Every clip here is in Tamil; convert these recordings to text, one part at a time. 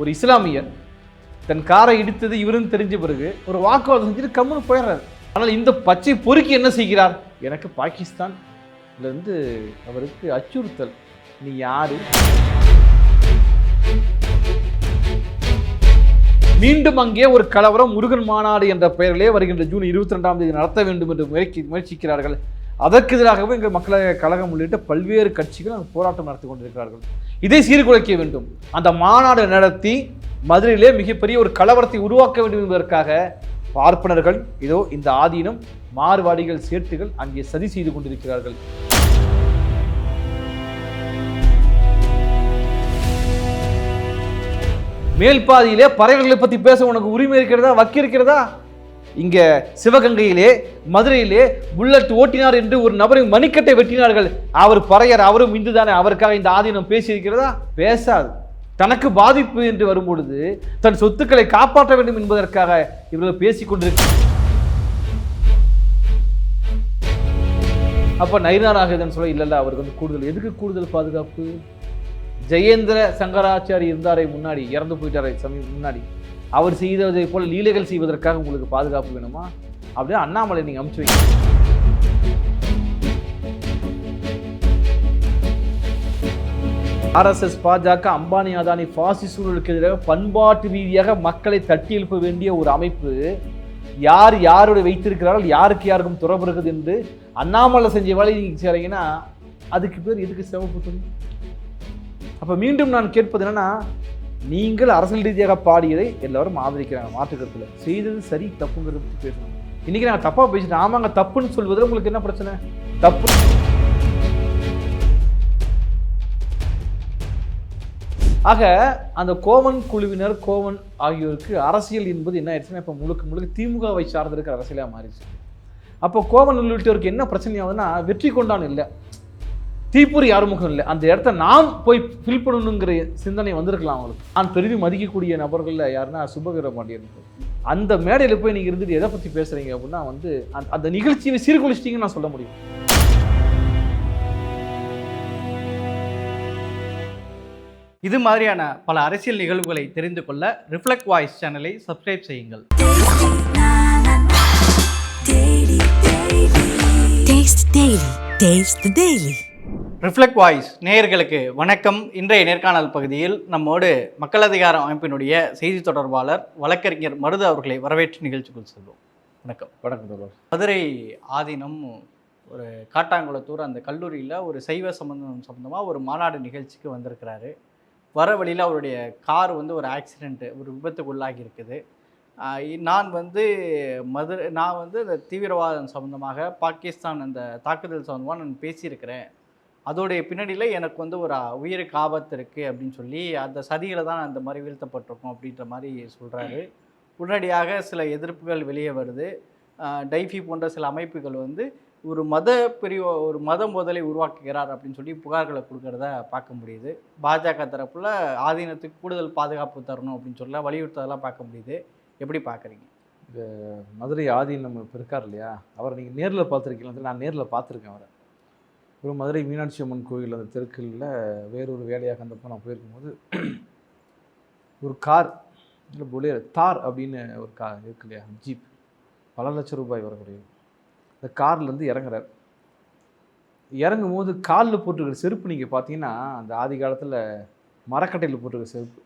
ஒரு இஸ்லாமியர் தன் காரை இடித்தது இவரும் தெரிஞ்ச பிறகு ஒரு வாக்குவாதம் செஞ்சுட்டு கம்முன்னு போயிடுறாரு. ஆனால் இந்த பச்சை பொறுக்கி என்ன செய்கிறார்? எனக்கு பாகிஸ்தான் இருந்து அவருக்கு அச்சுறுத்தல். நீ யாரு? மீண்டும் அங்கே ஒரு கலவரம் முருகன் மாநாடு என்ற பெயரிலே வருகின்ற ஜூன் இருபத்தி ரெண்டாம் தேதி நடத்த வேண்டும் என்று முயற்சி முயற்சிக்கிறார்கள். அதற்கு எதிராகவே எங்கள் மக்களவை கழகம் உள்ளிட்ட பல்வேறு கட்சிகள் அங்கு போராட்டம் நடத்தி கொண்டிருக்கிறார்கள். இதை சீர்குலைக்க வேண்டும். அந்த மாநாடு நடத்தி மதுரையிலே மிகப்பெரிய ஒரு கலவரத்தை உருவாக்க வேண்டும் என்பதற்காக பார்ப்பனர்கள் இதோ இந்த ஆதீனம் மார்வாடிகள் சேர்த்துகள் அங்கே சதி செய்து கொண்டிருக்கிறார்கள். மேல் பாதியிலே பறவைகளை பற்றி பேச உனக்கு உரிமை இருக்கிறதா? வக்கி இருக்கிறதா? இங்க சிவகங்கையிலே மதுரையிலே புல்லட் ஓட்டினார் என்று ஒரு நபரை மணிக்கட்டை வெட்டினார்கள். அவர் பறையர் அவரும் இந்து தானே அவருக்காக இந்த ஆதீனம் பேசியிருக்கிறதா? பேசாது. தனக்கு பாதிப்பு என்று வரும்பொழுது தன் சொத்துக்களை காப்பாற்ற வேண்டும் என்பதற்காக இவர்கள் பேசிக் அப்போ அப்ப நயினாராகுதுன்னு சொல்ல இல்லைல்ல அவருக்கு வந்து கூடுதல் எதுக்கு கூடுதல் பாதுகாப்பு? ஜெயேந்திர சங்கராச்சாரி இருந்தாரே முன்னாடி இறந்து போயிட்டாரே சமீப முன்னாடி. அவர் செய்ததை போல லீலைகள் செய்வதற்காக உங்களுக்கு பாதுகாப்பு வேணுமா? அப்படியே அண்ணாமலை நீங்கள் அமுச்சு வைக்க ஆர்எஸ்எஸ் பாஜக அம்பானி அதானி பாசி சூழலுக்கு எதிராக பண்பாட்டு ரீதியாக மக்களை தட்டி எழுப்ப வேண்டிய ஒரு அமைப்பு யார் யாரோட வைத்திருக்கிறார்கள் யாருக்கு யாருக்கும் தொடர்பு இருக்குது என்று அண்ணாமலை செஞ்ச வேலையை நீங்கள் செய்கிறீங்கன்னா அதுக்கு பேர் எதுக்கு சிவப்பு அப்போ மீண்டும் நான் கேட்பது என்னன்னா நீங்கள் அரசியல் ரீதியாக பாடியதை எல்லாரும் ஆதரிக்கிறாங்க மாற்றுக்கிறதுல செய்தது சரி தப்புங்கிறது பற்றி பேசணும். இன்னைக்கு நாங்கள் தப்பாக பேசிட்டோம். ஆமாங்க தப்புன்னு சொல்வதில் உங்களுக்கு என்ன பிரச்சனை? தப்பு. ஆக அந்த கோவன் குழுவினர் கோவன் ஆகியோருக்கு அரசியல் என்பது என்ன ஆயிடுச்சுன்னா இப்போ முழுக்க முழுக்க திமுகவை சார்ந்திருக்கிற அரசியலாக மாறிடுச்சு. அப்போ கோவன் உள்ளிட்டவருக்கு என்ன பிரச்சனையாகுதுன்னா வெற்றி கொண்டான் இல்லை. தீப்பொறி ஆறுமுகம் இல்லை அந்த இடத்த நாம் போய் ஃபில் பண்ணணுங்கிற சிந்தனை வந்திருக்கலாம் அவங்களுக்கு நான் பெரிதும் மதிக்கக்கூடிய நபர்களில் யாருன்னா சுபவீர பாண்டியன் அந்த மேடையில் போய் நீங்கள் இருந்துட்டு எதை பற்றி பேசுகிறீங்க அப்படின்னா வந்து அந்த- அந்த நிகழ்ச்சியை சீர்குலிச்சிட்டிங்கன்னு நான் சொல்ல முடியும் இது மாதிரியான பல அரசியல் நிகழ்வுகளை தெரிந்து கொள்ள ரிஃப்ளெக்ட் வாய்ஸ் சேனலை சப்ஸ்கிரைப் செய்யுங்கள். Taste the Daily. Reflect Voice நேயர்களுக்கு வணக்கம். இன்றைய நேர்காணல் பகுதியில் நம்மோடு மக்கள் அதிகார அமைப்பினுடைய செய்தி தொடர்பாளர் வழக்கறிஞர் மருது அவர்களை வரவேற்று நிகழ்ச்சிக்குள் செல்வோம். வணக்கம். வணக்கம் மதுரை ஆதீனம் ஒரு காட்டாங்குளத்தூர் அந்த கல்லூரியில் ஒரு சைவ சம்பந்தம் சம்மந்தமாக ஒரு மாநாடு நிகழ்ச்சிக்கு வந்திருக்கிறாரு. வர வழியில் அவருடைய கார் வந்து ஒரு ஆக்சிடெண்ட்டு ஒரு விபத்துக்கு உள்ளாகி இருக்குது. நான் வந்து மதுரை நான் வந்து இந்த தீவிரவாதம் சம்மந்தமாக பாகிஸ்தான் அந்த தாக்குதல் சம்மந்தமாக நான் பேசியிருக்கிறேன். அதோடைய பின்னணியில் எனக்கு வந்து ஒரு உயிருக்கு ஆபத்து இருக்குது அப்படின்னு சொல்லி அந்த சதிகளை தான் அந்த மாதிரி வீழ்த்தப்பட்டிருக்கோம் அப்படின்ற மாதிரி சொல்கிறாரு உடனடியாக சில எதிர்ப்புகள் வெளியே வருது. டைஃபி போன்ற சில அமைப்புகள் வந்து ஒரு மத பிரிவ ஒரு மத மோதலை உருவாக்குகிறார் அப்படின்னு சொல்லி புகார்களை கொடுக்கறத பார்க்க முடியுது. பாஜக தரப்புல ஆதீனத்துக்கு கூடுதல் பாதுகாப்பு தரணும் அப்படின்னு சொல்ல வலியுறுத்ததெல்லாம் பார்க்க முடியுது. எப்படி பார்க்குறீங்க? இந்த மதுரை ஆதீனம் இப்போ இருக்கார் இல்லையா? அவரை நீங்கள் நேரில் பார்த்துருக்கீங்களா? நான் நேரில் பார்த்துருக்கேன் அவரை. அப்புறம் மதுரை மீனாட்சி அம்மன் கோயில் அந்த தெருக்கில் வேறொரு வேலையாக அந்தப்போ நான் போயிருக்கும்போது ஒரு கார் இல்லை புலேர் தார் அப்படின்னு ஒரு கார் இருக்கு இல்லையா ஜீப். பல லட்சம் ரூபாய் வரக்கூடியது இந்த கார்லேருந்து இறங்குறார். இறங்கும் போது காலில் போட்டிருக்கிற செருப்பு நீங்கள் பார்த்தீங்கன்னா அந்த ஆதி காலத்தில் மரக்கட்டையில் போட்டிருக்கிற செருப்பு.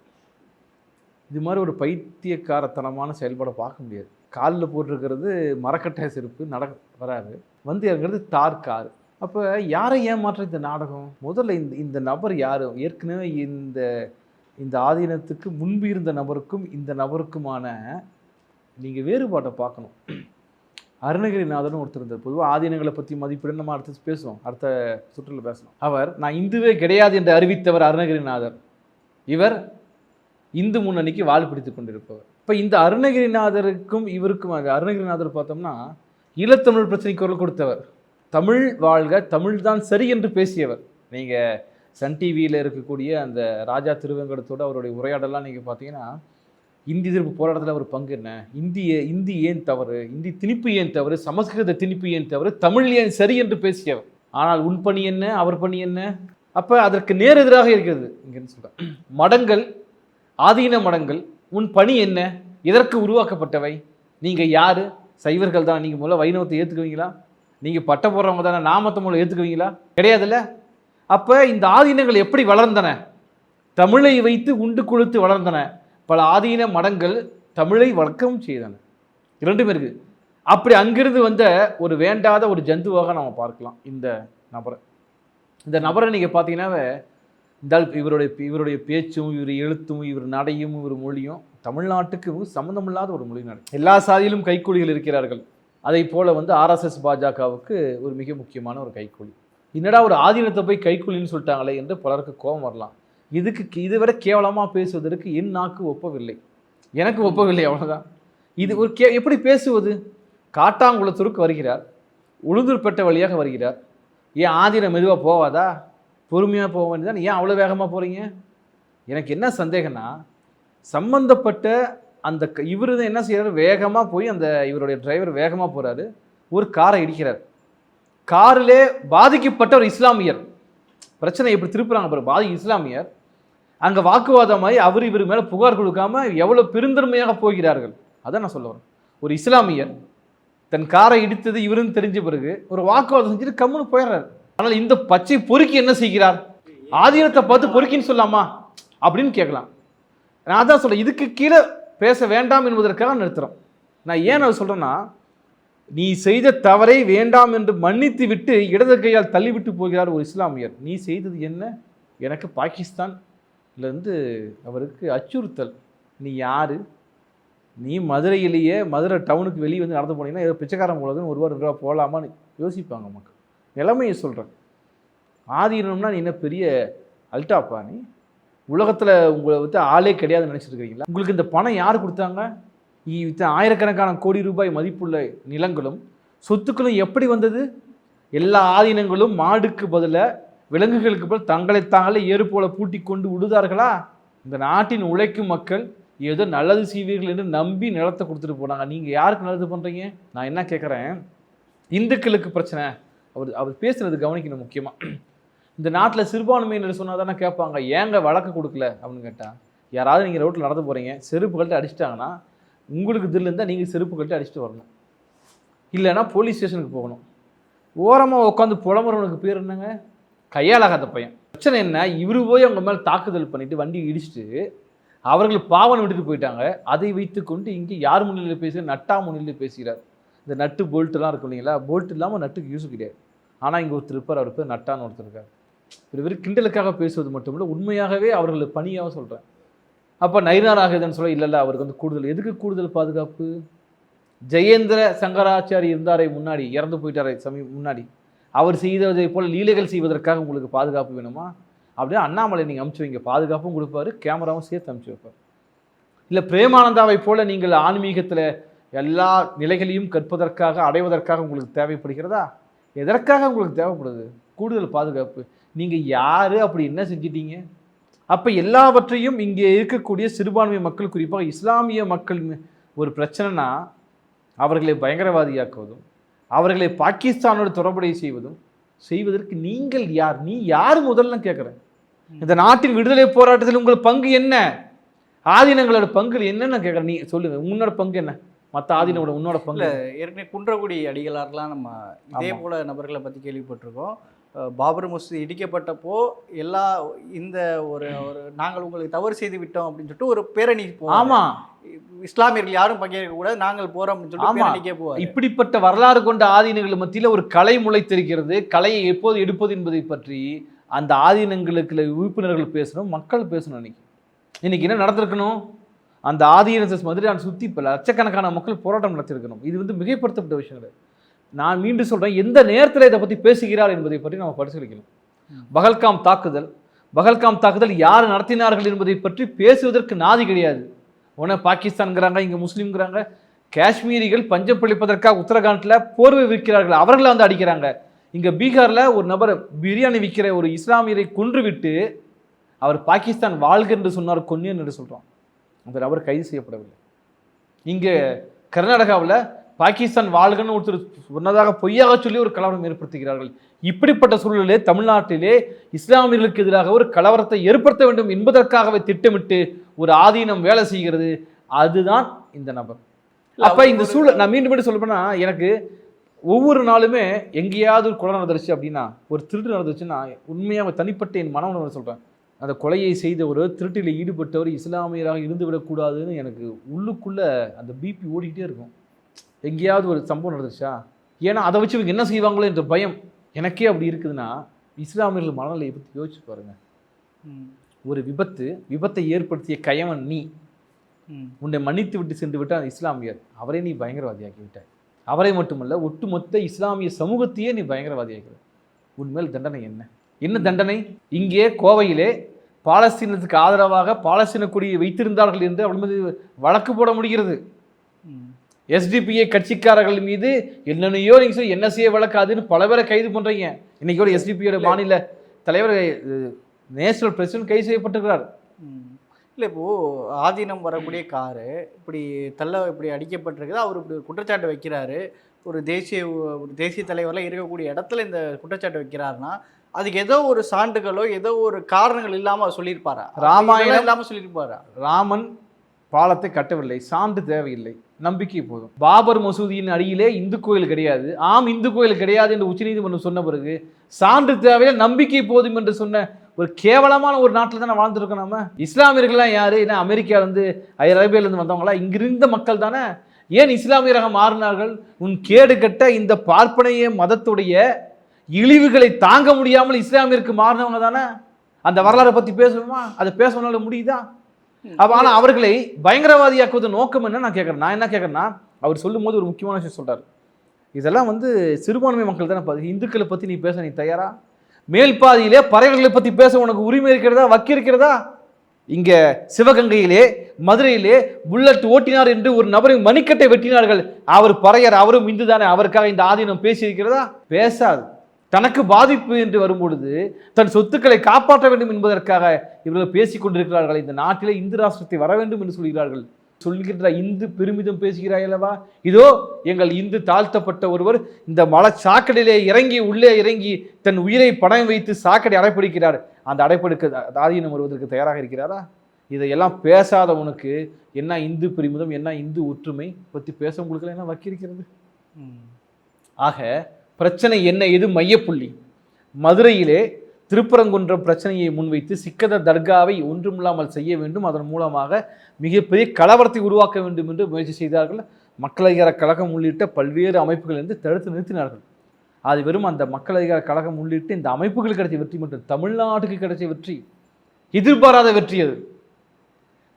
இது மாதிரி ஒரு பைத்தியக்காரத்தனமான செயல்பாடை பார்க்க முடியாது. காலில் போட்டிருக்கிறது மரக்கட்டை செருப்பு நட வராது. வந்து இறங்குறது தார் கார். அப்போ யாரை ஏமாற்ற இந்த நாடகம்? முதல்ல இந்த இந்த நபர் யார்? ஏற்கனவே இந்த இந்த ஆதீனத்துக்கு முன்பு இருந்த நபருக்கும் இந்த நபருக்குமான நீங்கள் வேறுபாட்டை பார்க்கணும். அருணகிரிநாதன் ஒருத்தர் இருந்தார். பொதுவாக ஆதீனங்களை பற்றி மதிப்பீடு நம்ம அடுத்து பேசுவோம். அடுத்த சுற்றில் பேசணும் அவர் நான் இந்துவே கிடையாது என்று அறிவித்தவர் அருணகிரிநாதர். இவர் இந்து முன்னணிக்கு வாழ் பிடித்து கொண்டிருப்பவர். இப்போ இந்த அருணகிரிநாதருக்கும் இவருக்கும் அருணகிரிநாதர் பார்த்தோம்னா ஈழத்தமிழ் பிரச்சனைக்கு குரல் கொடுத்தவர். தமிழ் வாழ்க தமிழ் தான் சரி என்று பேசியவர். நீங்கள் சன் டிவியில் இருக்கக்கூடிய அந்த ராஜா திருவேங்கடத்தோட அவருடைய உரையாடலாம் நீங்கள் பார்த்தீங்கன்னா இந்தி எதிர்ப்பு போராட்டத்தில் அவர் பங்கு என்ன? இந்திய இந்தி ஏன் தவறு? இந்தி திணிப்பு ஏன் தவறு? சமஸ்கிருத திணிப்பு ஏன் தவறு? தமிழ் ஏன் சரி என்று பேசியவர். ஆனால் உன் பணி என்ன? அவர் பணி என்ன? அப்போ அதற்கு நேர் எதிராக இருக்கிறது. இங்கேன்னு சொல்கிறேன் மடங்கள் ஆதீன மடங்கள் உன் பணி என்ன? எதற்கு உருவாக்கப்பட்டவை? நீங்கள் யார்? சைவர்கள் தான். நீங்கள் முதல்ல வைணவத்தை ஏற்றுக்குவீங்களா நீங்கள் பட்ட போடுறவங்க தானே? நாமத்தை மூலம் ஏற்றுக்குவீங்களா கிடையாதுல்ல? அப்போ இந்த ஆதீனங்கள் எப்படி வளர்ந்தன? தமிழை வைத்து உண்டு கொழுத்து வளர்ந்தன. பல ஆதீன மடங்கள் தமிழை வழக்கம் செய்தன. இரண்டுமே இருக்குது அப்படி அங்கிருந்து வந்த ஒரு வேண்டாத ஒரு ஜந்துவாக நம்ம பார்க்கலாம். இந்த நபரை. இந்த நபரை நீங்கள் பார்த்தீங்கன்னாவே இந்த இவருடைய இவருடைய பேச்சும் இவர் எழுத்தும் இவர் நடையும் இவர் மொழியும் தமிழ்நாட்டுக்கு சம்மந்தமில்லாத ஒரு மொழி நடை. எல்லா சாதியிலும் கைக்கூலிகள் இருக்கிறார்கள். அதை போல் வந்து ஆர்எஸ்எஸ் பாஜகவுக்கு ஒரு மிக முக்கியமான ஒரு கைக்கூலி. என்னடா ஒரு ஆதீனத்தை போய் கைக்கூலின்னு சொல்லிட்டாங்களே என்று பலருக்கு கோபம் வரலாம். இதுக்கு இதுவரை கேவலமாக பேசுவதற்கு என் நாக்கு ஒப்பவில்லை. எனக்கு ஒப்பவில்லை அவ்வளோதான் இது ஒரு கே எப்படி பேசுவது? காட்டாங்குளத்தூருக்கு வருகிறார். உளுந்தூர்பேட்டை வழியாக வருகிறார். ஏன் ஆதீனம் மெதுவாக போவாதா? பொறுமையாக போக வேண்டியதான் ஏன் அவ்வளோ வேகமாக போகிறீங்க எனக்கு என்ன சந்தேகம்னா சம்பந்தப்பட்ட அந்த இவர் தான் என்ன செய்கிறாரு வேகமாக போய் அந்த இவருடைய டிரைவர் வேகமாக போகிறாரு ஒரு காரை இடிக்கிறார். காரிலே பாதிக்கப்பட்ட ஒரு இஸ்லாமியர். பிரச்சனை எப்படி திருப்புறாங்க பாரு பாதி இஸ்லாமியர். அங்கே வாக்குவாதமாகி அவர் இவர் மேலே புகார் கொடுக்காம எவ்வளோ பெருந்தன்மையாக போகிறார்கள். அதான் நான் சொல்ல வரேன். ஒரு இஸ்லாமியர் தன் காரை இடித்தது இவருன்னு தெரிஞ்ச பிறகு ஒரு வாக்குவாதம் செஞ்சுட்டு கம்முன்னு போயிடுறாரு ஆனால் இந்த பச்சை பொறுக்கி என்ன செய்கிறார்? ஆதீனத்தை பார்த்து பொறுக்கின்னு சொல்லாமா? அப்படின்னு கேட்கலாம். நான் அதான் சொல்கிறேன் இதுக்கு கீழே பேச வேண்டாம் என்பதற்காக நிறுத்துகிறோம் நான் ஏன் அதை சொல்கிறேன்னா நீ செய்த தவறை வேண்டாம் என்று மன்னித்து விட்டு இடது கையால் தள்ளிவிட்டு போகிறார் ஒரு இஸ்லாமியர். நீ செய்தது என்ன? எனக்கு பாகிஸ்தான்லேருந்து அவருக்கு அச்சுறுத்தல். நீ யார்? நீ மதுரையிலேயே மதுரை டவுனுக்கு வெளியே வந்து நடந்து போனீங்கன்னா ஏதோ பிச்சைக்காரன் போலதுன்னு ஒரு ரூபா போகலாமான்னு யோசிப்பாங்க மக்கள். நிலைமையை சொல்கிறேன் ஆதீனம்னா நீ என்ன பெரிய அல்டாப்பா நீ? உலகத்தில் உங்களை வந்து ஆளே கிடையாதுன்னு நினச்சிருக்கிறீங்களா? உங்களுக்கு இந்த பணம் யார் கொடுத்தாங்க? இ- இத்தனை ஆயிரக்கணக்கான கோடி ரூபாய் மதிப்புள்ள நிலங்களும் சொத்துக்களும் எப்படி வந்தது? எல்லா ஆதீனங்களும் மாடுக்கு பதிலாக விலங்குகளுக்கு பதில் தங்களை தாங்களே ஏறு போல பூட்டி கொண்டு விடுதார்களா? இந்த நாட்டின் உழைக்கும் மக்கள் ஏதோ நல்லது செய்வீர்கள் என்று நம்பி நிலத்தை கொடுத்துட்டு போனாங்க. நீங்கள் யாருக்கு நல்லது பண்ணுறீங்க நான் என்ன கேட்குறேன் இந்துக்களுக்கு பிரச்சனை. அவர் அவர் பேசுனது கவனிக்கணும் முக்கியமாக இந்த நாட்டில் சிறுபான்மையினர் சொன்னால் தானே கேட்பாங்க. ஏங்க வழக்கு கொடுக்கல? அப்படின்னு கேட்டால் யாராவது நீங்கள் ரோட்டில் நடந்து போகிறீங்க செருப்பு கழட்டி அடிச்சிட்டாங்கன்னா உங்களுக்கு தில் இருந்தால் நீங்கள் செருப்பு கழட்டி அடிச்சுட்டு வரணும். இல்லைன்னா போலீஸ் ஸ்டேஷனுக்கு போகணும். ஓரமாக உட்காந்து புலம்புறவனுக்கு பேர் என்னங்க? கையாலாகாத பையன். பிரச்சனை என்ன? இவரு போய் அவங்க மேலே தாக்குதல் பண்ணிவிட்டு வண்டி இடிச்சிட்டு அவர்கள் பாவனை விட்டுட்டு போயிட்டாங்க. அதை வைத்துக்கொண்டு இங்கே யார் முன்னிலையில் பேசுகிற நட்டா முன்னிலையில் பேசுகிறார். இந்த நட்டு போல்ட்டுலாம் இருக்கும் இல்லைங்களா? போல்ட் இல்லாமல் நட்டுக்கு யூஸ் கிடையாது. ஆனால் இங்கே ஒருத்தர் இருப்பார். அவர் பேர் நட்டான்னு ஒருத்தர் இருக்கார். வெறும் கிண்டலுக்காக பேசுவது மட்டுமில்லை உண்மையாகவே அவர்களை பணியாக சொல்கிறேன் அப்போ நயினார் ஆகுதுன்னு சொல்ல இல்லைல்ல அவருக்கு வந்து கூடுதல் எதுக்கு கூடுதல் பாதுகாப்பு? ஜெயேந்திர சங்கராச்சாரி இருந்தாரே முன்னாடி இறந்து போயிட்டாரே சமீ முன்னாடி. அவர் செய்ததை போல் லீலைகள் செய்வதற்காக உங்களுக்கு பாதுகாப்பு வேணுமா? அப்படியே அண்ணாமலை நீங்கள் அமுச்சு வைங்க. பாதுகாப்பும் கொடுப்பாரு கேமராவும் சேர்த்து அமுச்சு வைப்பார். இல்லை பிரேமானந்தாவை போல நீங்கள் ஆன்மீகத்தில் எல்லா நிலைகளையும் கற்பதற்காக அடைவதற்காக உங்களுக்கு தேவைப்படுகிறதா? எதற்காக உங்களுக்கு தேவைப்படுது? கூடுதல் பாதுகாப்பு. நீங்கள் யார் அப்படி என்ன செஞ்சிட்டீங்க? அப்போ எல்லாவற்றையும் இங்கே இருக்கக்கூடிய சிறுபான்மை மக்கள் குறிப்பாக இஸ்லாமிய மக்கள் ஒரு பிரச்சனைனா அவர்களை பயங்கரவாதியாக்குவதும் அவர்களை பாகிஸ்தானோடு தொடர்புடைய செய்வதும் செய்வதற்கு நீங்கள் யார்? நீ யார் முதல்ல கேட்குறேன் இந்த நாட்டின் விடுதலை போராட்டத்தில் உங்கள் பங்கு என்ன? ஆதீனங்களோட பங்கு என்னன்னு கேட்குறேன் நீ சொல்லுங்க. உன்னோட பங்கு என்ன? மற்ற ஆதீனங்களோட உன்னோட பங்கு? ஏற்கனவே குன்றக்குடி அடிகளார்லாம் நம்ம இதே. போல நபர்களை பற்றி கேள்விப்பட்டிருக்கோம். பாபர் மசூதி இடிக்கப்பட்டப்போ எல்லா இந்த ஒரு ஒரு நாங்கள் உங்களுக்கு தவறு செய்து விட்டோம் அப்படின்னு சொல்லிட்டு ஒரு பேரணி போவாங்க. ஆமா. இஸ்லாமியர்கள் யாரும் பங்கேற்க கூடாது நாங்கள் போறோம் அப்படின்னு சொல்லிட்டு போவாங்க இப்படிப்பட்ட வரலாறு கொண்ட ஆதீனங்கள் மத்தியில் ஒரு கலை முளைத்திருக்கிறது கலையை எப்போது எடுப்பது என்பதை பற்றி அந்த ஆதீனங்களுக்கு உறுப்பினர்கள் பேசணும் மக்கள் பேசணும் இன்னைக்கு. இன்னைக்கு என்ன நடந்திருக்கணும்? அந்த ஆதீனத்தை மதுரை சுற்றி இப்போ லட்சக்கணக்கான மக்கள் போராட்டம் நடத்திருக்கணும் இது வந்து மிகைப்படுத்தப்பட்ட விஷயம் கிடையாது நான் மீண்டும் சொல்கிறேன் எந்த நேரத்தில் இதை பற்றி பேசுகிறார் என்பதை பற்றி நம்ம பரிசீலிக்கணும். பகல்காம் தாக்குதல் பகல்காம் தாக்குதல் யார் நடத்தினார்கள் என்பதை பற்றி பேசுவதற்கு நாதி கிடையாது. உன பாகிஸ்தான்கிறாங்க இங்கே முஸ்லீம்ங்கிறாங்க காஷ்மீரிகள் பஞ்சம் பிழைப்பதற்காக உத்தரகாண்டில் போர்வை விற்கிறார்கள் அவர்களை வந்து அடிக்கிறாங்க. இங்கே பீகாரில் ஒரு நபர் பிரியாணி விற்கிற ஒரு இஸ்லாமியரை கொன்றுவிட்டு அவர் பாகிஸ்தான் வாழ்க என்று சொன்னார் கொன்னு என்று சொல்கிறோம் அந்த நபர் கைது செய்யப்படவில்லை. இங்கே கர்நாடகாவில் பாகிஸ்தான் வாழ்கன்னு ஒருத்தர் சொன்னதாக பொய்யாக சொல்லி ஒரு கலவரம் ஏற்படுத்துகிறார்கள். இப்படிப்பட்ட சூழலிலே தமிழ்நாட்டிலே இஸ்லாமியர்களுக்கு எதிராக ஒரு கலவரத்தை ஏற்படுத்த வேண்டும் என்பதற்காகவே திட்டமிட்டு ஒரு ஆதீனம் வேலை செய்கிறது. அதுதான் இந்த நபர். அப்ப இந்த சூழல் நான் மீண்டும் மீண்டும் சொல்ல போனா எனக்கு ஒவ்வொரு நாளுமே எங்கேயாவது ஒரு கொலை நடந்துருச்சு அப்படின்னா ஒரு திருட்டு நடந்துச்சுன்னா உண்மையாக தனிப்பட்ட என் மன உணர்வு சொல்றேன். அந்த கொலையை செய்தவர் திருட்டில் ஈடுபட்டவர் இஸ்லாமியராக இருந்து விடக்கூடாதுன்னு எனக்கு உள்ளுக்குள்ள அந்த பிபி ஓடிக்கிட்டே இருக்கும். எங்கேயாவது ஒரு சம்பவம் நடந்துச்சா ஏன்னா அதை வச்சு இவங்க என்ன செய்வாங்களோ என்ற பயம் எனக்கே அப்படி இருக்குதுன்னா இஸ்லாமியர்கள் மனநிலையை பற்றி யோசிச்சு பாருங்க. ம், ஒரு விபத்து விபத்தை ஏற்படுத்திய கயவன் நீ உன்னை மன்னித்து விட்டு சென்று விட்டான் இஸ்லாமியர். அவரை நீ பயங்கரவாதியாக்கி விட்டாய். அவரை மட்டுமல்ல ஒட்டுமொத்த இஸ்லாமிய சமூகத்தையே நீ பயங்கரவாதியாக்கிற உன்மேல் தண்டனை என்ன? என்ன தண்டனை? இங்கே கோவையிலே பாலஸ்தீனத்துக்கு ஆதரவாக பாலஸ்தீன கொடியை வைத்திருந்தார்கள் என்று மீது வழக்கு போட முடிகிறது. எஸ்டிபிஐ கட்சிக்காரர்கள் மீது என்னென்னையோ நீங்கள் சொல்லி என்எஸ்ஏ வழக்கு அதுன்னு பல பேரை கைது பண்ணுறீங்க இன்னைக்கு ஒரு எஸ்டிபியோட மாநில தலைவர் நேஷனல் பிரசிடென்ட் கைது செய்யப்பட்டிருக்கிறார். இல்ல இப்போ ஆதீனம் வரக்கூடிய காரு இப்படி தள்ள இப்படி அடிக்கப்பட்டிருக்குது. அவர் இப்படி ஒரு குற்றச்சாட்டு வைக்கிறாரு. ஒரு தேசிய ஒரு தேசிய தலைவர்லாம் இருக்கக்கூடிய இடத்துல இந்த குற்றச்சாட்டு வைக்கிறாருன்னா அதுக்கு ஏதோ ஒரு சான்றுகளோ ஏதோ ஒரு காரணங்கள் இல்லாம அவர் சொல்லியிருப்பாரா? ராமாயணம் இதெல்லாம் இல்லாம சொல்லியிருப்பாரா? ராமன் பாலத்தை கட்டவில்லை சான்று தேவையில்லை. நம்பிக்கை போதும். பாபர் மசூதியின் அடியிலே இந்து கோயில் கிடையாது. ஆம் இந்து கோயில் கிடையாது என்று உச்சநீதிமன்றம் சொன்ன பிறகு சான்று தேவையில்லை நம்பிக்கை போதும் என்று சொன்ன ஒரு கேவலமான ஒரு நாட்டில் தானே வாழ்ந்துருக்கோம் நம்ம இஸ்லாமியர்கள்லாம் யாரு? என்ன அமெரிக்காவிலேருந்து அரேபியாவிலேருந்து வந்தவங்களா? இங்கிருந்த மக்கள் தானே? ஏன் இஸ்லாமியராக மாறினார்கள்? உன் கேடு கட்ட இந்த பார்ப்பனைய மதத்துடைய இழிவுகளை தாங்க முடியாமல் இஸ்லாமியருக்கு மாறினவங்க தானே? அந்த வரலாறை பற்றி பேசணுமா? அதை பேசணும்னால முடியுதா? அப்ப ஆனா அவர்களை பயங்கரவாதியாக்குவது நோக்கம் என்ன நான் கேட்குறேன் நான் என்ன கேட்குறேன்னா அவர் சொல்லும்போது ஒரு முக்கியமான விஷயம் சொல்றாரு. இதெல்லாம் வந்து சிறுபான்மை மக்கள் தானே பாது இந்துக்களை பத்தி நீ பேச நீ தயாரா? மேல் பாதியிலே பறவைகளை பத்தி பேச உனக்கு உரிமை இருக்கிறதா? வக்கி இருக்கிறதா? இங்க சிவகங்கையிலே மதுரையிலே புல்லட் ஓட்டினார் என்று ஒரு நபரை மணிக்கட்டை வெட்டினார்கள். அவர் பறையர் அவரும் இந்து தானே அவருக்காக இந்த ஆதீனம் பேசியிருக்கிறதா? பேசாது. தனக்கு பாதிப்பு என்று வரும்பொழுது தன் சொத்துக்களை காப்பாற்ற வேண்டும் என்பதற்காக இவர்கள் பேசிக் கொண்டிருக்கிறார்கள். இந்த நாட்டிலே இந்து ராஷ்டிரத்தை வர வேண்டும் என்று சொல்கிறார்கள். சொல்கின்ற இந்து பெருமிதம் பேசுகிறாய் அல்லவா? இதோ எங்கள் இந்து தாழ்த்தப்பட்ட ஒருவர் இந்த மலை சாக்கடையிலே இறங்கி உள்ளே இறங்கி தன் உயிரை பணம் வைத்து சாக்கடை அடைப்பிடிக்கிறார் அந்த அடைப்படுக்க ஆதீனம் வருவதற்கு தயாராக இருக்கிறாரா? இதையெல்லாம் பேசாதவனுக்கு என்ன இந்து பெருமிதம் என்ன இந்து ஒற்றுமை பற்றி பேச உங்களுக்கு என்ன வக்கிருக்கிறது. ஆக பிரச்சனை என்ன எது மையப்புள்ளி? மதுரையிலே திருப்பரங்குன்றம் பிரச்சனையை முன்வைத்து சிக்கத தர்காவை ஒன்றுமில்லாமல் செய்ய வேண்டும். அதன் மூலமாக மிகப்பெரிய கலவரத்தை உருவாக்க வேண்டும் என்று முயற்சி செய்தார்கள். மக்கள் அதிகார கழகம் உள்ளிட்ட பல்வேறு அமைப்புகள் இருந்து தடுத்து நிறுத்தினார்கள். அது வெறும் அந்த மக்கள் அதிகார கழகம் உள்ளிட்ட இந்த அமைப்புகள் கிடைச்ச வெற்றி மற்றும் தமிழ்நாட்டுக்கு கிடைச்ச வெற்றி எதிர்பாராத வெற்றி அது.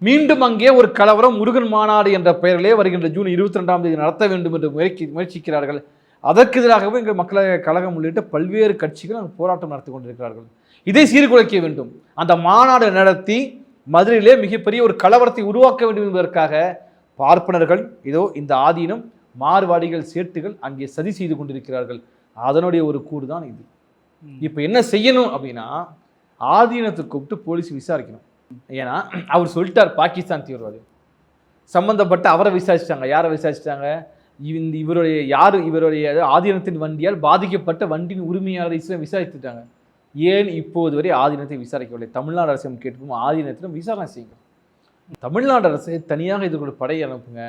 மீண்டும் அங்கே ஒரு கலவரம் முருகன் மாநாடு என்ற பெயரிலே வருகின்ற ஜூன் இருபத்தி ரெண்டாம் தேதி நடத்த வேண்டும் என்று முயற்சி முயற்சிக்கிறார்கள். அதற்கு எதிராகவே எங்கள் மக்களவை கழகம் உள்ளிட்ட பல்வேறு கட்சிகள் அங்கு போராட்டம் நடத்தி கொண்டிருக்கிறார்கள். இதை சீர்குலைக்க வேண்டும். அந்த மாநாடு நடத்தி மதுரையிலே மிகப்பெரிய ஒரு கலவரத்தை உருவாக்க வேண்டும் என்பதற்காக பார்ப்பனர்கள் இதோ இந்த ஆதீனம் மார்வாடிகள் சேட்டுகள் அங்கே சதி செய்து கொண்டிருக்கிறார்கள். அதனுடைய ஒரு கூறு தான் இது. இப்போ என்ன செய்யணும் அப்படின்னா ஆதீனத்தை கூப்பிட்டு போலீஸ் விசாரிக்கணும். ஏன்னா அவர் சொல்லிட்டார் பாகிஸ்தான் தீவிரவாதி. சம்பந்தப்பட்ட அவரை விசாரிச்சிட்டாங்க. யாரை விசாரிச்சிட்டாங்க? இந்த இவருடைய யார்? இவருடைய ஆதீனத்தின் வண்டியால் பாதிக்கப்பட்ட வண்டியின் உரிமையாளரை விசாரித்துட்டாங்க. ஏன் இப்போது வரை ஆதீனத்தை விசாரிக்கவில்லை? தமிழ்நாடு அரசிடம் கேட்கும் ஆதீனத்திலும் விசாரணை செய்யுங்க தமிழ்நாடு அரசு தனியாக இதுக்கு ஒரு படையை அனுப்புங்க.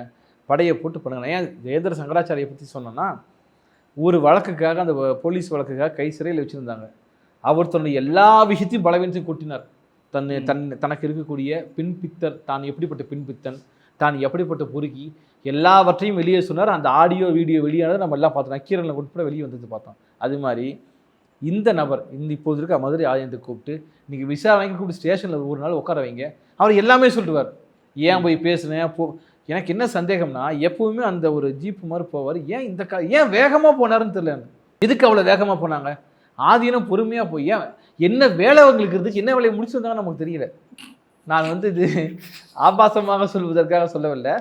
படையை போட்டு பண்ணுங்க. ஏன் ஜெயேந்திர சங்கராச்சாரியை பற்றி சொன்னோன்னா ஒரு வழக்குக்காக அந்த போலீஸ் வழக்குக்காக கை சிறையில் வச்சுருந்தாங்க. அவர் தன்னுடைய எல்லா விஷயத்தையும் பலவீனத்தையும் கொட்டினார். தன் தன் தனக்கு இருக்கக்கூடிய பின்பித்தர் தான் எப்படிப்பட்ட பின்பித்தன் தான் எப்படிப்பட்ட பொறுக்கி எல்லாவற்றையும் வெளியே சொன்னார். அந்த ஆடியோ வீடியோ வெளியானதை நம்ம எல்லாம் பார்த்தோம். நக்கீரனில் உட்பட வெளியே வந்தது பார்த்தோம். அது மாதிரி இந்த நபர் இந்த இப்போது இருக்க மதுரை ஆலயத்தை கூப்பிட்டு இன்னைக்கு விசாரணைக்கு கூப்பிட்டு ஸ்டேஷனில் ஒரு நாள் உட்கார வைங்க. அவர் எல்லாமே சொல்லுவார். ஏன் போய் பேசுனேன் போ எனக்கு என்ன சந்தேகம்னா எப்பவுமே அந்த ஒரு ஜீப்பு மாதிரி போவார். ஏன் இந்த கா ஏன் வேகமாக போனாருன்னு தெரியல எதுக்கு அவ்வளோ வேகமாக போனாங்க? ஆதீனம் பொறுமையாக போய் ஏன் என்ன வேலை அவங்களுக்கு இருந்துச்சு என்ன வேலையை முடிச்சிருந்தாங்க நமக்கு தெரியல. நான் வந்து இது ஆபாசமாக சொல்வதற்காக சொல்லவில்லை.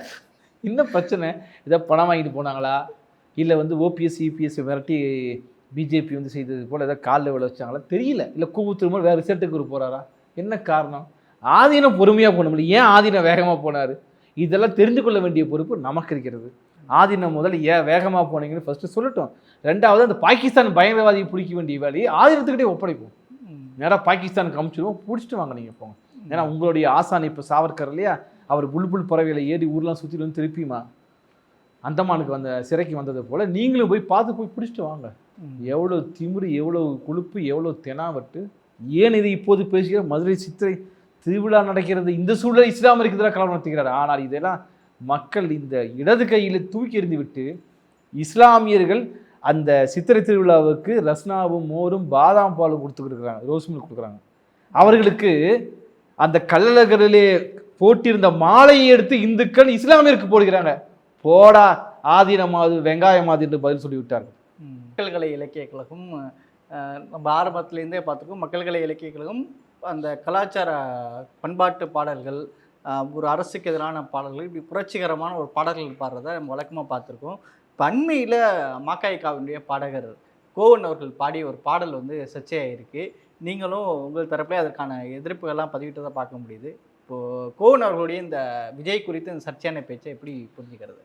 இன்னும் பிரச்சனை ஏதோ பணம் வாங்கிட்டு போனாங்களா? இல்லை வந்து ஓபிஎஸ் இபிஎஸ் மிரட்டி பிஜேபி வந்து செய்தது போல் ஏதோ காலில் விழ வச்சாங்களா? தெரியல. இல்லை கூவு திரும்ப வேறு ரிசல்ட்டுக்கு போகிறாரா என்ன காரணம்? ஆதீனம் பொறுமையாக போன முடியல. ஏன் ஆதீனம் வேகமாக போனார்? இதெல்லாம் தெரிந்து கொள்ள வேண்டிய பொறுப்பு நமக்கு இருக்கிறது. ஆதீனம் முதல்ல ஏன் வேகமாக போனீங்கன்னு ஃபஸ்ட்டு சொல்லட்டும். ரெண்டாவது அந்த பாகிஸ்தான் பயங்கரவாதியை பிடிக்க வேண்டிய வேலையை ஆதீனத்துக்கிட்டே ஒப்படைப்போம். நேராக பாகிஸ்தானுக்கு அமுச்சிடுவோம். பிடிச்சிட்டு வாங்க நீங்கள் போங்க. ஏன்னா உங்களுடைய ஆசான் இப்போ சாவர்கர் இல்லையா? அவர் புல்புல் பறவைகளை ஏறி ஊர்லாம் சுற்றிட்டு வந்து திருப்பியுமா? அந்தமானுக்கு வந்த சிறைக்கு வந்தது போல் நீங்களும் போய் பார்த்து போய் பிடிச்சிட்டு வாங்க. எவ்வளோ திமிரு எவ்வளோ கொழுப்பு எவ்வளோ தெனாவட்டு. ஏன் இதை இப்போது பேசுகிற மதுரை சித்திரை திருவிழா நடக்கிறது. இந்த சூழல் இஸ்லாமிற்கு எதிராக கலவரம் நடத்துகிறார். ஆனால் இதெல்லாம் மக்கள் இந்த இடது கையில் தூக்கி எறிந்து விட்டு இஸ்லாமியர்கள் அந்த சித்திரை திருவிழாவுக்கு ரஸ்னாவும் மோரும் பாதாம் பாலும் கொடுத்துருக்குறாங்க ரோஸ் மில்க் கொடுக்குறாங்க. அவர்களுக்கு அந்த கல்லழகரிலே போட்டிருந்த மாலையை எடுத்து இந்துக்கள் இஸ்லாமியருக்கு போடுகிறாங்க. போடா ஆதீனமாது வெங்காயமாது என்று பதில் சொல்லி விட்டார்கள் மக்கள் கலை இலக்கிய கழகம் நம்ம ஆரம்பத்துலேருந்தே பார்த்துருக்கோம். மக்கள் கலை இலக்கிய கழகம் அந்த கலாச்சார பண்பாட்டு பாடல்கள் ஒரு அரசுக்கு எதிரான பாடல்கள் இப்படி புரட்சிகரமான ஒரு பாடல்கள் பாடுறத நம்ம வழக்கமாக பார்த்துருக்கோம். இப்போ அண்மையில் மாக்காய்க்காவினுடைய பாடகர் கோவன் அவர்கள் பாடிய ஒரு பாடல் வந்து சர்ச்சையாயிருக்கு. நீங்களும் உங்கள் தரப்புலேயே அதற்கான எதிர்ப்புகள்லாம் பதிவிட்டதை பார்க்க முடியுது. இப்போது கோவன் அவர்களுடைய இந்த விஜய் குறித்து இந்த சர்ச்சையான பேச்சை எப்படி புரிஞ்சுக்கிறது?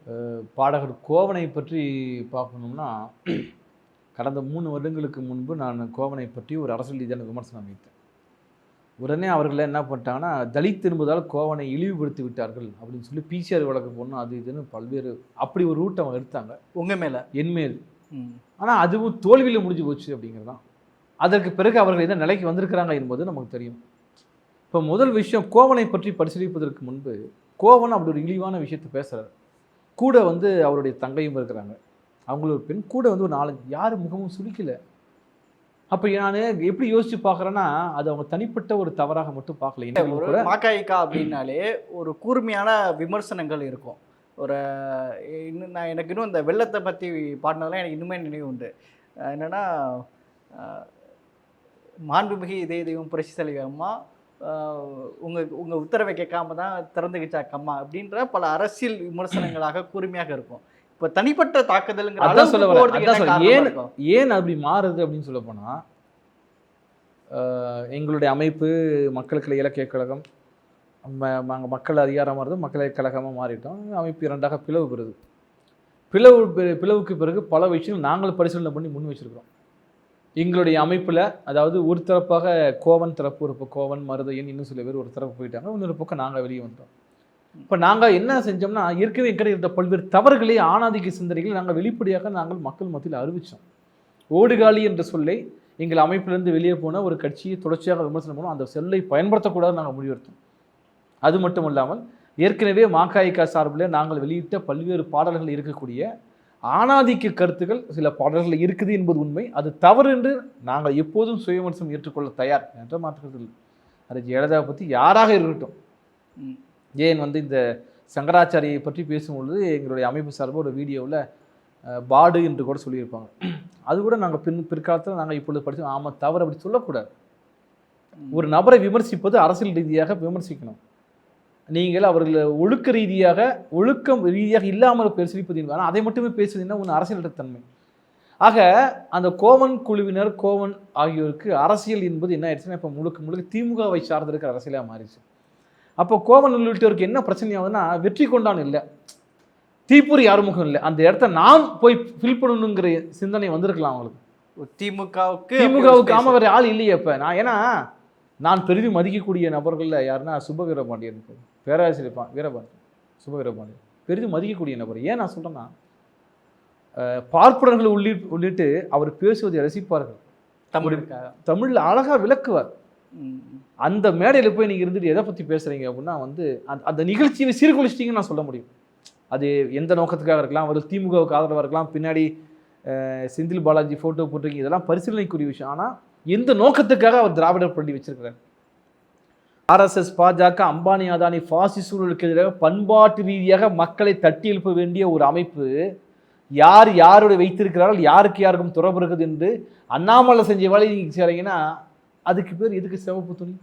பாடகர் கோவனை பற்றி பார்க்கணும்னா கடந்த மூணு வருடங்களுக்கு முன்பு நான் கோவனை பற்றி ஒரு அரசியல் ரீதியான விமர்சனம் வைத்தேன் உடனே அவர்கள் என்ன பண்ணிட்டாங்கன்னா தலித் என்பதால் கோவனை இழிவுபடுத்தி விட்டார்கள் அப்படின்னு சொல்லி பிசிஆர் வழக்கு போடணும் அது இதுன்னு பல்வேறு அப்படி ஒரு ரூட் அவங்க எடுத்தாங்க. உங்கள் மேலே? என்மேல் ம். ஆனால் அதுவும் தோல்வியில் முடிஞ்சு போச்சு அப்படிங்கிறதான் அதற்கு பிறகு அவர்கள் என்ன நிலைக்கு வந்திருக்கிறாங்க என்பது நமக்கு தெரியும். இப்போ முதல் விஷயம் கோவனை பற்றி பரிசீலிப்பதற்கு முன்பு கோவன் அப்படி ஒரு இழிவான விஷயத்தை பேசுகிறார் கூட வந்து அவருடைய தங்கையும் இருக்கிறாங்க. அவங்களும் ஒரு பெண் கூட வந்து ஒரு நாலஞ்சு யார் முகமும் சுளிக்கல அப்போ நான் எப்படி யோசிச்சு பார்க்குறேன்னா அது அவங்க தனிப்பட்ட ஒரு தவறாக மட்டும் பார்க்கல. மாக்காய்க்கா அப்படின்னாலே ஒரு கூர்மையான விமர்சனங்கள் இருக்கும். ஒரு இன்னும் நான் எனக்கு இன்னும் இந்த வெள்ளத்தை பற்றி பாடினதெல்லாம் எனக்கு இன்னுமே நினைவு உண்டு. என்னன்னா மாண்புமிகு இதய தெய்வம் புரட்சி தலைவி அம்மா அஹ், உங்க உங்க உத்தரவை கேட்காம தான் திறந்துக்கிச்சா கம்மா அப்படின்ற பல அரசியல் விமர்சனங்களாக கூர்மையாக இருக்கும். இப்போ தனிப்பட்ட காரணமா ஏன்? ஏன் அப்படி மாறுது அப்படின்னு சொல்ல போனால் எங்களுடைய அமைப்பு மக்களுக்கு இலக்கிய கழகம். நாங்கள் மக்கள் அதிகாரமாக இருந்து மக்கள் கழகமாக மாறிட்டோம். அமைப்பு இரண்டாக பிளவு பெறுது. பிளவு பிளவுக்கு பிறகு பல விஷயங்கள் நாங்கள் பரிசீலனை பண்ணி முன் வச்சுருக்கிறோம். எங்களுடைய அமைப்பில் அதாவது ஒரு தரப்பாக கோவன் தரப்பு ஒரு கோவன் மருதையன் இன்னும் சில பேர் ஒரு தரப்பு போயிட்டாங்க. இன்னொரு பக்கம் நாங்கள் வெளியே வந்தோம் இப்போ நாங்கள் என்ன செஞ்சோம்னா ஏற்கனவே எங்கிட்ட இருந்த பல்வேறு தவறுகளை ஆணாதிக்க சிந்தனைகளை நாங்கள் வெளிப்படையாக நாங்கள் மக்கள் மத்தியில் அறிவித்தோம் ஓடுகாலி என்ற சொல்லை எங்கள் அமைப்பிலிருந்து வெளியே போன ஒரு கட்சியை தொடர்ச்சியாக விமர்சனம் பண்ணோம் அந்த சொல்லை பயன்படுத்தக்கூடாது நாங்கள் முடிவெடுத்தோம். அது மட்டும் இல்லாமல் ஏற்கனவே மாக்காய்க்கா சார்பில் நாங்கள் வெளியிட்ட பல்வேறு பாடல்கள் இருக்கக்கூடிய ஆணாதிக்க கருத்துக்கள் சில பாடல்கள் இருக்குது என்பது உண்மை. அது தவறு என்று நாங்கள் எப்போதும் சுயவிமர்சனம் ஏற்றுக்கொள்ள தயார். என்ற மாற்றுக்கிறது அது ஜெயலலிதாவை பற்றி யாராக இருக்கட்டும். ஏன் வந்து இந்த சங்கராச்சாரியை பற்றி பேசும்பொழுது எங்களுடைய அமைப்பு சார்பாக ஒரு வீடியோவில் பாடு என்று கூட சொல்லியிருப்பாங்க. அது கூட நாங்கள் பின் பிற்காலத்தில் நாங்கள் இப்பொழுது படித்தோம் ஆமாம் தவறு அப்படி சொல்லக்கூடாது. ஒரு நபரை விமர்சிப்பது அரசியல் ரீதியாக விமர்சிக்கணும். நீங்கள் அவர்களை ஒழுக்க ரீதியாக ஒழுக்கம் ரீதியாக இல்லாமல் பேசிப்பது ஆனால் அதை மட்டுமே பேசுவதுன்னா ஒன்று அரசியல் தன்மை. ஆக அந்த கோவன் குழுவினர் கோவன் ஆகியோருக்கு அரசியல் என்பது என்ன ஆயிடுச்சுன்னா இப்போ முழுக்க முழுக்க திமுகவை சார்ந்திருக்கிற அரசியலாக மாறிடுச்சு. அப்போ கோவன் உள்ளிட்டவருக்கு என்ன பிரச்சனை ஆகுதுன்னா வெற்றி கொண்டான் இல்லை. தீப்பொறி யாருமுகம் இல்லை. அந்த இடத்த நாம் போய் ஃபில் பண்ணணுங்கிற சிந்தனை வந்திருக்கலாம் அவங்களுக்கு. திமுகவுக்கு திமுகவுக்கு ஆமா வேற ஆள் இல்லையே இப்ப. நான் ஏன்னா நான் பெரிதும் மதிக்கக்கூடிய நபர்கள்ல யாருன்னா சுப வீரபாண்டியன் பேராசிரியர் பா- வீரபாண்டியன் சுப வீரபாண்டியன் பெரிதும் மதிக்கக்கூடிய நபர். ஏன் நான் சொல்றேன்னா அஹ், பார்ப்பனர்கள் உள்ளி உள்ளிட்டு அவர் பேசுவதை ரசிப்பார்கள். தமிழுக்காக தமிழ்ல அழகா விளக்குவார். அந்த மேடையில் போய் நீங்கள் இருந்துட்டு எதை பற்றி பேசுகிறீங்க அப்படின்னா வந்து அந்த அந்த நிகழ்ச்சியை சீர்குலைச்சிட்டிங்கன்னு நான் சொல்ல முடியும். அது எந்த நோக்கத்துக்காக இருக்கலாம் ஒரு திமுகவுக்கு ஆதரவாக இருக்கலாம் பின்னாடி செந்தில் பாலாஜி ஃபோட்டோ போட்டிருக்கீங்க இதெல்லாம் பரிசீலனைக்குரிய விஷயம். ஆனால் எந்த நோக்கத்துக்காக அவர் திராவிடர் பள்ளி வச்சிருக்கிறார்? ஆர்எஸ்எஸ் பாஜக அம்பானி அதானி பாசி சூழலுக்கு எதிராக பண்பாட்டு ரீதியாக மக்களை தட்டி எழுப்ப வேண்டிய ஒரு அமைப்பு யார் யாரோட வைத்திருக்கிறார்கள் யாருக்கு யாருக்கும் தொடர்பு இருக்குது என்று அண்ணாமலை செஞ்ச வேலையை நீங்கள் செய்கிறீங்கன்னா அதுக்கு பேர் எதுக்கு சிவப்பு துணி?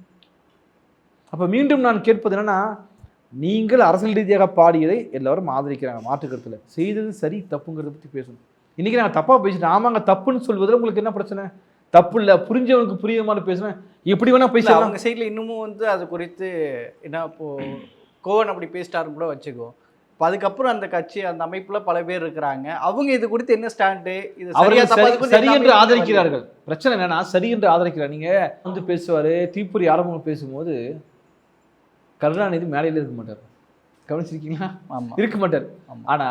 அப்போ மீண்டும் நான் கேட்பது என்னென்னா நீங்கள் அரசியல் ரீதியாக பாடியதை எல்லாரும் ஆதரிக்கிறாங்க மாற்றுக்கருத்தில். செய்தது சரி தப்புங்கிறத பற்றி பேசணும். இன்றைக்கி நாங்கள் தப்பாக பேசிட்டோம் ஆமாங்க தப்புன்னு சொல்வதில் உங்களுக்கு என்ன பிரச்சனை? தப்பு இல்லை புரிஞ்சவனுக்கு புரியுற மாதிரி பேசுவேன் எப்படி வேணால் பேசலாம் அவங்க சைடில் இன்னமும் வந்து அது குறித்து என்ன இப்போ கோவன் அப்படி பேசிட்டாருன்னு கூட வச்சுக்கோ. அதுக்கப்புறம் அந்த கட்சி அந்த அமைப்புல பல பேர் இருக்கிறாங்க. அவங்க இது குறித்து என்ன ஸ்டாண்டு? இது சரி- என்று ஆதரிக்கிறார்கள். பிரச்சனை என்னன்னா சரி என்று ஆதரிக்கிறார். நீங்க வந்து பேசுவாரு தீப்பொறி ஆரம்பம் பேசும்போது கருணாநிதி மேலையில இருக்க மாட்டார். கவனிச்சிருக்கீங்களா? ஆமா. இருக்க மாட்டார். ஆமா. ஆனா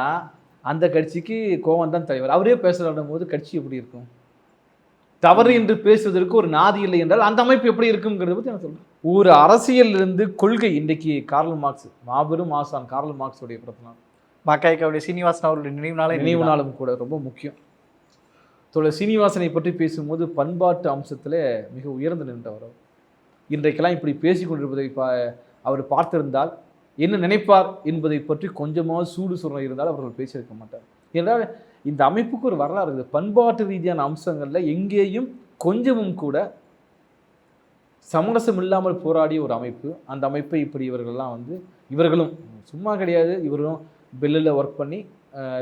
அந்த கட்சிக்கு கோவம் தான் தலைவர். அவரே பேசுறாடும் போது கட்சி எப்படி இருக்கும்? தவறு என்று பேசுவதற்கு ஒரு நாதி இல்லை என்றால் அந்த அமைப்பு எப்படி இருக்குங்கிறத பத்தி நான் சொல்றேன். ஒரு அரசியல் இருந்து கொள்கை இன்றைக்கு கார்ல் மார்க்ஸ் மாபெரும் ஆசான் கார்ல் மார்க்ஸுடைய பிறந்தநாள் மக்காய்க்காவுடைய சீனிவாசன் அவருடைய நினைவு நாளே நினைவு நாளும் கூட ரொம்ப முக்கியம். தோழர் சீனிவாசனை பற்றி பேசும்போது பண்பாட்டு அம்சத்தில் மிக உயர்ந்து நின்றவர். இன்றைக்கெல்லாம் இப்படி பேசி கொண்டிருப்பதை பா அவர் பார்த்திருந்தால் என்ன நினைப்பார் என்பதை பற்றி கொஞ்சமாக சூடு சொல்ல இருந்தால் அவர்கள் பேசியிருக்க மாட்டார். என்றால் இந்த அமைப்புக்கு ஒரு வரலாறு இருக்குது. பண்பாட்டு ரீதியான அம்சங்களில் எங்கேயும் கொஞ்சமும் கூட சமரசம் இல்லாமல் போராடிய ஒரு அமைப்பு. அந்த அமைப்பை இப்படி இவர்கள்லாம் வந்து இவர்களும் சும்மா கிடையாது. இவர்களும் பெல்லில் ஒர்க் பண்ணி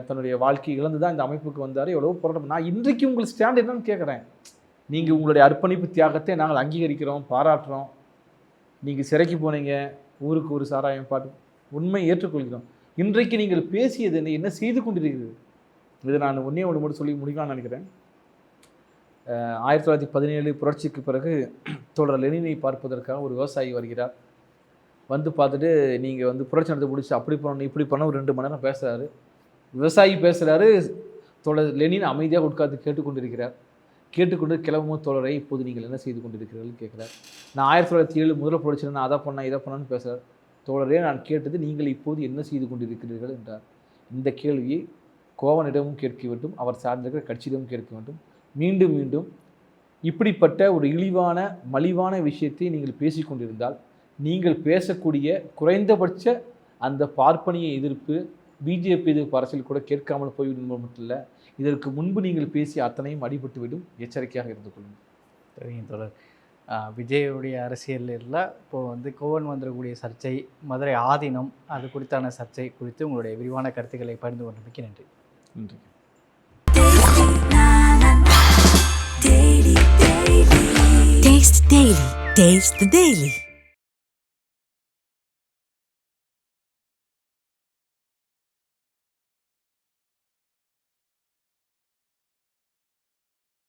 தன்னுடைய வாழ்க்கை இழந்து தான் இந்த அமைப்புக்கு வந்தார். எவ்வளோ போராட்டம். நான் இன்றைக்கு உங்களுக்கு ஸ்டாண்ட் என்னன்னு கேட்குறேன். நீங்கள் உங்களுடைய அர்ப்பணிப்பு தியாகத்தை நாங்கள் அங்கீகரிக்கிறோம் பாராட்டுறோம். நீங்கள் சிறைக்கு போனீங்க ஊருக்கு ஒரு சாராயம் பாட்டு உண்மை ஏற்றுக்கொள்கிறோம். இன்றைக்கு நீங்கள் பேசியது என்ன என்ன செய்து கொண்டிருக்கிறது? இது நான் ஒன்றே ஒன்று மட்டும் சொல்லி முடிக்கலாம்னு நினைக்கிறேன். ஆயிரத்தி தொள்ளாயிரத்தி பதினேழு புரட்சிக்கு பிறகு தொடர் லெனினை பார்ப்பதற்காக ஒரு விவசாயி வருகிறார். வந்து பார்த்துட்டு நீங்கள் வந்து புரட்சி நடத்த பிடிச்சி அப்படி பண்ணணும் இப்படி பண்ண ஒரு ரெண்டு மணி நேரம் பேசுகிறாரு விவசாயி பேசுகிறாரு தொடர் லெனின் அமைதியாக உட்கார்ந்து கேட்டுக்கொண்டிருக்கிறார். கேட்டுக்கொண்டு கிளம்பும் தோழரை இப்போது நீங்கள் என்ன செய்து கொண்டிருக்கிறீர்கள் கேட்குறார். நான் ஆயிரத்தி தொள்ளாயிரத்தி ஏழு முதல்ல புரட்சி நான் அதை பண்ணேன் இதை பண்ணேன்னு பேசுகிறார். தோழரே நான் கேட்டது நீங்கள் இப்போது என்ன செய்து கொண்டிருக்கிறீர்கள் என்றார். இந்த கேள்வியை கோவனிடமும் கேட்க வேண்டும் அவர் சார்ந்திருக்கிற கட்சியிடமும் கேட்க வேண்டும். மீண்டும் மீண்டும் இப்படிப்பட்ட ஒரு இழிவான மலிவான விஷயத்தை நீங்கள் பேசிக்கொண்டிருந்தால் நீங்கள் பேசக்கூடிய குறைந்தபட்ச அந்த பார்ப்பனிய எதிர்ப்பு பிஜேபி எதிர்ப்பு அரசியல் கூட கேட்காமல் போய்விடும் மட்டும் இல்லை இதற்கு முன்பு நீங்கள் பேசிய அத்தனையும் அடிபட்டுவிடும் எச்சரிக்கையாக இருந்து கொள்ளுங்கள் சரிங்க தொடர் விஜயுடைய அரசியலில் இப்போ வந்து கோவன் வந்துடக்கூடிய சர்ச்சை மதுரை ஆதீனம் அது குறித்தான சர்ச்சை குறித்து உங்களுடைய விரிவான கருத்துக்களை பகிர்ந்து கொண்டமைக்கு நன்றி நன்றி Taste the Daily. Taste the Daily.